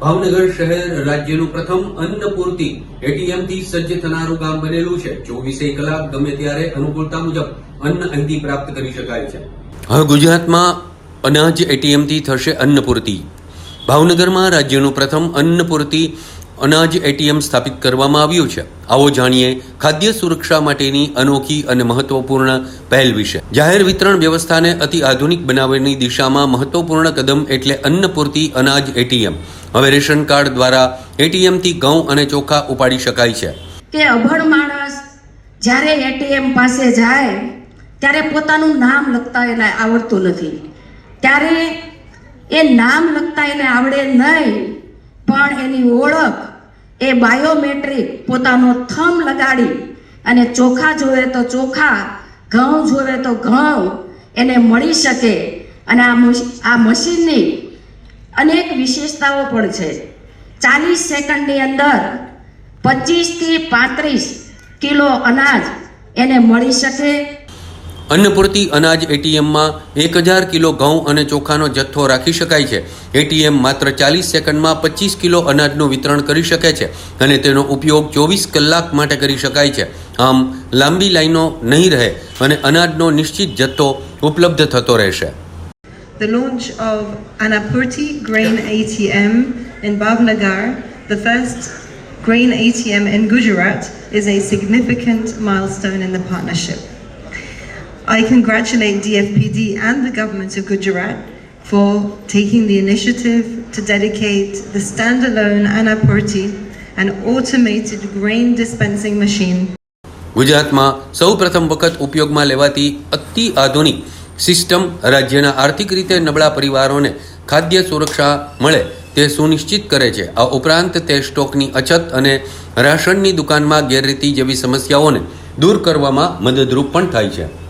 ભાવનગર શહેર રાજ્યનું પ્રથમ અન્નપૂર્તિ એટીએમથી સજ્જ થનારું ગામ બનેલું છે. ચોવીસે કલાક ગમે ત્યારે અનુકૂળતા મુજબ અન્ન અહીંથી પ્રાપ્ત કરી શકાય છે. હવે ગુજરાતમાં અનાજ એટીએમથી થશે અન્નપૂર્તિ. ભાવનગરમાં રાજ્યનું પ્રથમ અન્નપૂર્તિ અનાજ એટીએમ સ્થાપિત કરવામાં આવ્યું છે. આવો જાણીએ ખાદ્ય સુરક્ષા માટેની અનોખી અને મહત્વપૂર્ણ પહેલ વિશે. જાહેર વિતરણ વ્યવસ્થાને અતિ આધુનિક બનાવવાની દિશામાં મહત્વપૂર્ણ કદમ એટલે અન્નપૂર્તિ અનાજ એટીએમ. હવે રેશન કાર્ડ દ્વારા એટીએમથી ઘઉં અને ચોખા ઉપાડી શકાય છે. કે અભણ માણસ જ્યારે એટીએમ પાસે જાય, ત્યારે પોતાનું નામ લખતા એને આવડતું નથી. ત્યારે એ નામ લખતા એને આવડે નહીં, પણ એની ઓળખ એ બાયોમેટ્રિક પોતાનો થમ લગાડી અને ચોખા જોવે તો ચોખા, ઘઉં જોવે તો ઘઉં, એને મળી શકે. અને આ આ મશીનની અનેક વિશેષતાઓ પણ છે. ચાલીસ સેકન્ડની અંદર પચીસથી પાંત્રીસ કિલો અનાજ એને મળી શકે. અન્નપૂર્તિ અનાજ એટીએમમાં એક હજાર કિલો ઘઉં અને ચોખાનો જથ્થો રાખી શકાય છે. એટીએમ માત્ર ચાલીસ સેકન્ડમાં પચીસ કિલો અનાજનું વિતરણ કરી શકે છે અને તેનો ઉપયોગ ચોવીસ કલાક માટે કરી શકાય છે. આમ લાંબી લાઈનો નહીં રહે અને અનાજનો નિશ્ચિત જથ્થો ઉપલબ્ધ થતો રહેશે. The launch of Anapurti Grain ATM in Bhavnagar, the first grain ATM in Gujarat, is a significant milestone in the partnership. I congratulate DFPD and the government of Gujarat for taking the initiative to dedicate the standalone Anapurti, an automated grain dispensing machine ગુજરાતમાં સૌ પ્રથમ વખત ઉપયોગમાં લેવાતી અતિ આધુનિક system રાજ્યના આર્થિક રીતે નબળા પરિવારોને ખાદ્ય સુરક્ષા મળે તે સુનિશ્ચિત કરે છે આ ઉપરાંત તે સ્ટોકની અછત અને રાશનની દુકાનમાં ગેરરીતિ જેવી સમસ્યાઓને દૂર કરવામાં મદદરૂપ પણ થાય છે